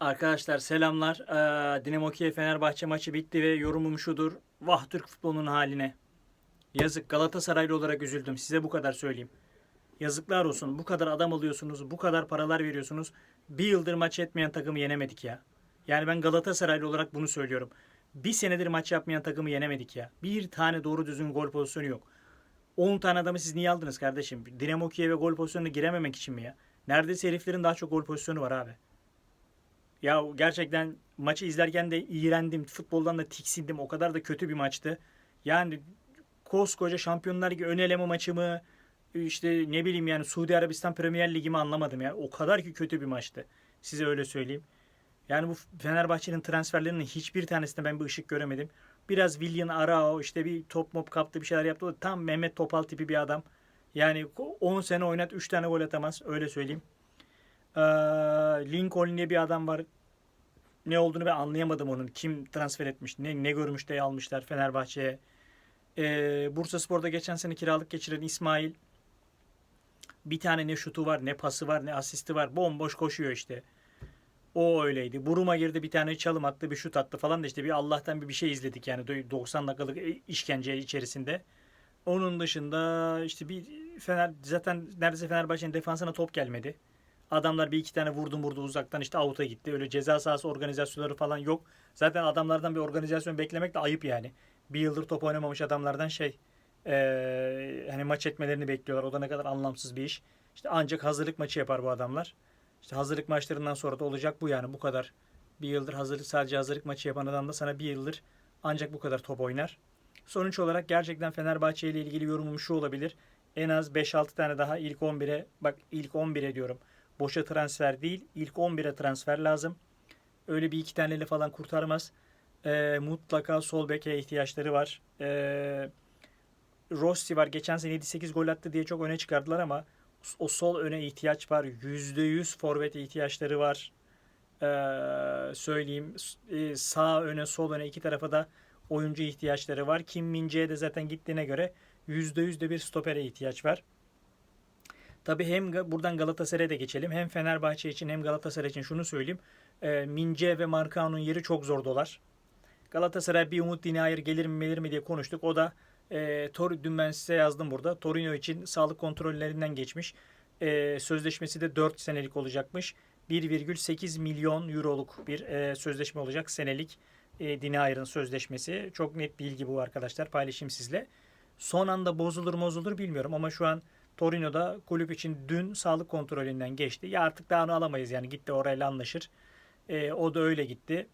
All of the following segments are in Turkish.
Arkadaşlar selamlar. Ee, Dinamo Kiev Fenerbahçe maçı bitti ve yorumum şudur. Vah Türk futbolunun haline. Yazık Galatasaraylı olarak üzüldüm. Size bu kadar söyleyeyim. Yazıklar olsun. Bu kadar adam alıyorsunuz. Bu kadar paralar veriyorsunuz. Bir yıldır maç etmeyen takımı yenemedik ya. Yani ben Galatasaraylı olarak bunu söylüyorum. Bir senedir maç yapmayan takımı yenemedik ya. Bir tane doğru düzgün gol pozisyonu yok. 10 tane adamı siz niye aldınız kardeşim? Dinamo Kiev'e gol pozisyonuna girememek için mi ya? Neredeyse heriflerin daha çok gol pozisyonu var abi. Ya gerçekten maçı izlerken de iğrendim. Futboldan da tiksindim. O kadar da kötü bir maçtı. Yani koskoca Şampiyonlar Ligi ön eleme maçı mı? işte ne bileyim yani Suudi Arabistan Premier Ligi mi anlamadım ya. O kadar ki kötü bir maçtı. Size öyle söyleyeyim. Yani bu Fenerbahçe'nin transferlerinin hiçbir tanesinde ben bir ışık göremedim. Biraz Willian Arao işte bir top mop kaptı bir şeyler yaptı. Tam Mehmet Topal tipi bir adam. Yani 10 sene oynat 3 tane gol atamaz öyle söyleyeyim. Ee, Lincoln diye bir adam var. Ne olduğunu ben anlayamadım onun. Kim transfer etmiş, ne, ne görmüş de almışlar Fenerbahçe'ye. Ee, Bursa Spor'da geçen sene kiralık geçiren İsmail. Bir tane ne şutu var, ne pası var, ne asisti var. Bomboş koşuyor işte. O öyleydi. Buruma girdi bir tane çalım attı, bir şut attı falan da işte bir Allah'tan bir bir şey izledik yani 90 dakikalık işkence içerisinde. Onun dışında işte bir Fener zaten neredeyse Fenerbahçe'nin defansına top gelmedi. Adamlar bir iki tane vurdu vurdu uzaktan işte out'a gitti. Öyle ceza sahası organizasyonları falan yok. Zaten adamlardan bir organizasyon beklemek de ayıp yani. Bir yıldır top oynamamış adamlardan şey ee, hani maç etmelerini bekliyorlar. O da ne kadar anlamsız bir iş. İşte ancak hazırlık maçı yapar bu adamlar. İşte hazırlık maçlarından sonra da olacak bu yani bu kadar. Bir yıldır hazırlık sadece hazırlık maçı yapan adam da sana bir yıldır ancak bu kadar top oynar. Sonuç olarak gerçekten Fenerbahçe ile ilgili yorumum şu olabilir. En az 5-6 tane daha ilk 11'e bak ilk 11'e diyorum. Boşa transfer değil ilk 11'e transfer lazım. Öyle bir iki taneyle falan kurtarmaz. Ee, mutlaka sol beke ihtiyaçları var. Ee, Rossi var. Geçen sene 7-8 gol attı diye çok öne çıkardılar ama o sol öne ihtiyaç var. %100 forvet ihtiyaçları var. Ee, söyleyeyim. Ee, sağ öne sol öne iki tarafa da oyuncu ihtiyaçları var. Kim Mince'ye de zaten gittiğine göre %100 de bir stopere ihtiyaç var. Tabi hem buradan Galatasaray'a da geçelim. Hem Fenerbahçe için hem Galatasaray için şunu söyleyeyim. E, Mince ve Markao'nun yeri çok zor dolar. Galatasaray bir umut dinayır gelir mi gelir mi diye konuştuk. O da e, Tor dün ben size yazdım burada. Torino için sağlık kontrollerinden geçmiş. E, sözleşmesi de 4 senelik olacakmış. 1,8 milyon euroluk bir e, sözleşme olacak senelik. E, Dinayır'ın sözleşmesi. Çok net bilgi bu arkadaşlar. Paylaşayım sizle. Son anda bozulur bozulur bilmiyorum ama şu an Torino'da kulüp için dün sağlık kontrolünden geçti. Ya artık daha onu alamayız yani gitti orayla anlaşır. E, o da öyle gitti.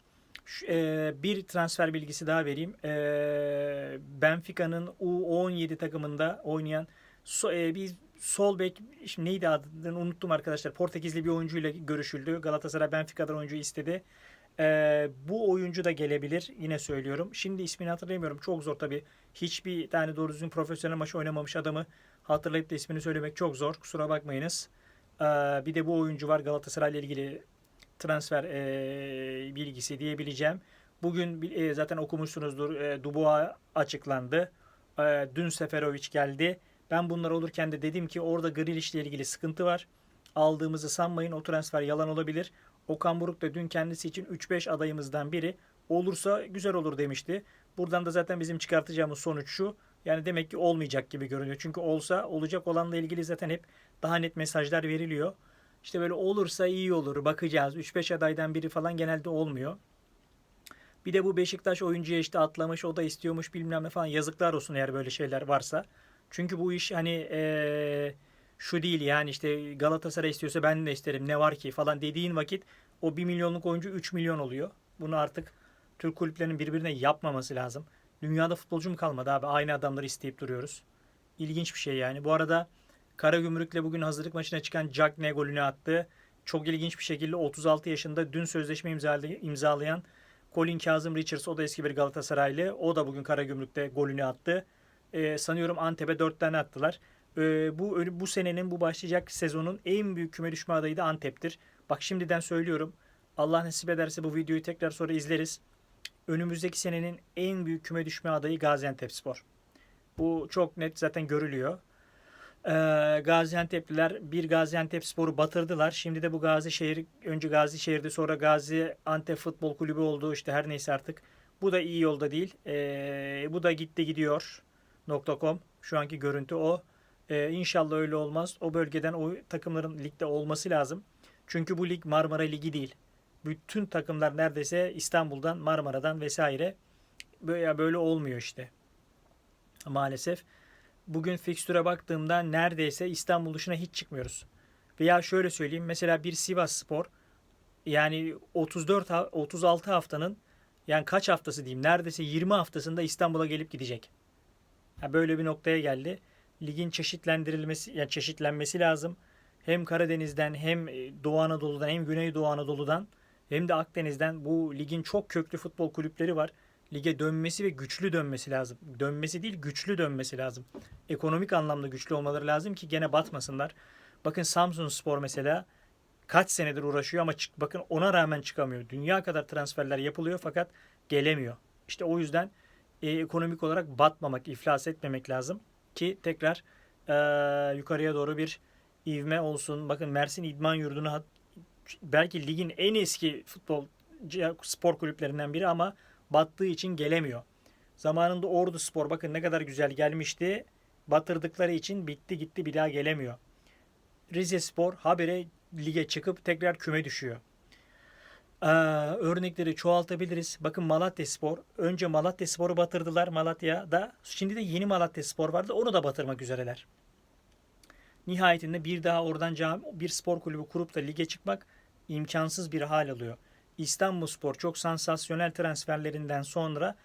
Şu, e, bir transfer bilgisi daha vereyim. E, Benfica'nın U17 takımında oynayan so, e, bir sol bek şimdi neydi adını unuttum arkadaşlar. Portekizli bir oyuncuyla görüşüldü. Galatasaray Benfica'dan oyuncu istedi. E, bu oyuncu da gelebilir. Yine söylüyorum. Şimdi ismini hatırlayamıyorum. Çok zor tabii. Hiçbir tane doğru düzgün profesyonel maç oynamamış adamı hatırlayıp da ismini söylemek çok zor. Kusura bakmayınız. Ee, bir de bu oyuncu var Galatasaray ile ilgili transfer e, bilgisi diyebileceğim. Bugün e, zaten okumuşsunuzdur. E, Dubois açıklandı. Dün Seferovic geldi. Ben bunlar olurken de dedim ki orada Grealish ile ilgili sıkıntı var. Aldığımızı sanmayın. O transfer yalan olabilir. Okan Buruk da dün kendisi için 3-5 adayımızdan biri. Olursa güzel olur demişti. Buradan da zaten bizim çıkartacağımız sonuç şu. Yani demek ki olmayacak gibi görünüyor. Çünkü olsa olacak olanla ilgili zaten hep daha net mesajlar veriliyor. İşte böyle olursa iyi olur bakacağız. 3-5 adaydan biri falan genelde olmuyor. Bir de bu Beşiktaş oyuncuya işte atlamış o da istiyormuş bilmem ne falan yazıklar olsun eğer böyle şeyler varsa. Çünkü bu iş hani ee, şu değil yani işte Galatasaray istiyorsa ben de isterim ne var ki falan dediğin vakit o 1 milyonluk oyuncu 3 milyon oluyor. Bunu artık Türk kulüplerinin birbirine yapmaması lazım. Dünyada futbolcu mu kalmadı abi? Aynı adamları isteyip duruyoruz. İlginç bir şey yani. Bu arada Karagümrük'le bugün hazırlık maçına çıkan Jack ne golünü attı. Çok ilginç bir şekilde 36 yaşında dün sözleşme imzalayan Colin Kazım Richards o da eski bir Galatasaraylı. O da bugün Karagümrük'te golünü attı. Ee, sanıyorum Antep'e 4 tane attılar. Ee, bu bu senenin bu başlayacak sezonun en büyük küme düşme adayı da Antep'tir. Bak şimdiden söylüyorum. Allah nasip ederse bu videoyu tekrar sonra izleriz önümüzdeki senenin en büyük küme düşme adayı Gaziantepspor. Bu çok net zaten görülüyor. Ee, Gaziantep'liler bir Gaziantep Spor'u batırdılar. Şimdi de bu Gazişehir önce Gazişehir'de sonra Gazi Antep Futbol Kulübü oldu. İşte her neyse artık. Bu da iyi yolda değil. Ee, bu da gitti gidiyor. .com şu anki görüntü o. Ee, inşallah öyle olmaz. O bölgeden o takımların ligde olması lazım. Çünkü bu lig Marmara Ligi değil. Bütün takımlar neredeyse İstanbul'dan, Marmara'dan vesaire böyle böyle olmuyor işte. Maalesef. Bugün fikstüre baktığımda neredeyse İstanbul dışına hiç çıkmıyoruz. Veya şöyle söyleyeyim mesela bir Sivas Spor yani 34 ha- 36 haftanın yani kaç haftası diyeyim neredeyse 20 haftasında İstanbul'a gelip gidecek. Ha, böyle bir noktaya geldi. Ligin çeşitlendirilmesi yani çeşitlenmesi lazım. Hem Karadeniz'den hem Doğu Anadolu'dan hem Güneydoğu Anadolu'dan hem de Akdeniz'den bu ligin çok köklü futbol kulüpleri var. Lige dönmesi ve güçlü dönmesi lazım. Dönmesi değil güçlü dönmesi lazım. Ekonomik anlamda güçlü olmaları lazım ki gene batmasınlar. Bakın Samsun Spor mesela kaç senedir uğraşıyor ama çık, bakın ona rağmen çıkamıyor. Dünya kadar transferler yapılıyor fakat gelemiyor. İşte o yüzden e, ekonomik olarak batmamak, iflas etmemek lazım ki tekrar e, yukarıya doğru bir ivme olsun. Bakın Mersin İdman Yurdu'nu belki ligin en eski futbol spor kulüplerinden biri ama battığı için gelemiyor. Zamanında Ordu Spor bakın ne kadar güzel gelmişti. Batırdıkları için bitti gitti bir daha gelemiyor. Rize Spor habire lige çıkıp tekrar küme düşüyor. Ee, örnekleri çoğaltabiliriz. Bakın Malatya Spor. Önce Malatya Spor'u batırdılar Malatya'da. Şimdi de yeni Malatya Spor vardı. Onu da batırmak üzereler. Nihayetinde bir daha oradan cam- bir spor kulübü kurup da lige çıkmak imkansız bir hal alıyor. İstanbul Spor çok sansasyonel transferlerinden sonra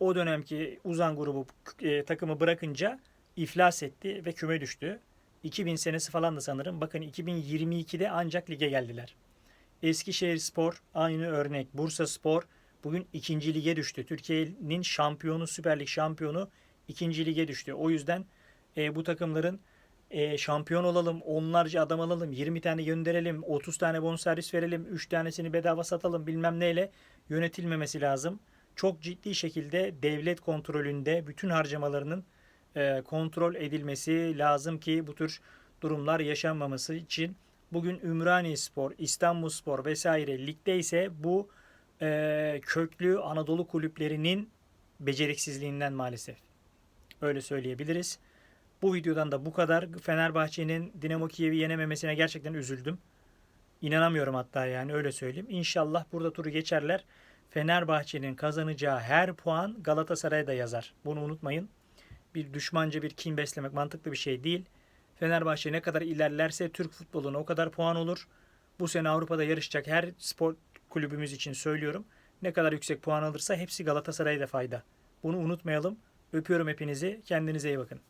o dönemki Uzan grubu e, takımı bırakınca iflas etti ve küme düştü. 2000 senesi falan da sanırım. Bakın 2022'de ancak lige geldiler. Eskişehir Spor aynı örnek. Bursa Spor bugün ikinci lige düştü. Türkiye'nin şampiyonu, Süper Lig şampiyonu ikinci lige düştü. O yüzden e, bu takımların e, şampiyon olalım, onlarca adam alalım, 20 tane gönderelim, 30 tane bonservis verelim, 3 tanesini bedava satalım bilmem neyle yönetilmemesi lazım. Çok ciddi şekilde devlet kontrolünde bütün harcamalarının e, kontrol edilmesi lazım ki bu tür durumlar yaşanmaması için bugün Ümraniye Spor, İstanbul Spor vesaire ligde ise bu e, köklü Anadolu kulüplerinin beceriksizliğinden maalesef. Öyle söyleyebiliriz. Bu videodan da bu kadar. Fenerbahçe'nin Dinamo Kiev'i yenememesine gerçekten üzüldüm. İnanamıyorum hatta yani öyle söyleyeyim. İnşallah burada turu geçerler. Fenerbahçe'nin kazanacağı her puan Galatasaray'a da yazar. Bunu unutmayın. Bir düşmanca bir kin beslemek mantıklı bir şey değil. Fenerbahçe ne kadar ilerlerse Türk futboluna o kadar puan olur. Bu sene Avrupa'da yarışacak her spor kulübümüz için söylüyorum. Ne kadar yüksek puan alırsa hepsi Galatasaray'a da fayda. Bunu unutmayalım. Öpüyorum hepinizi. Kendinize iyi bakın.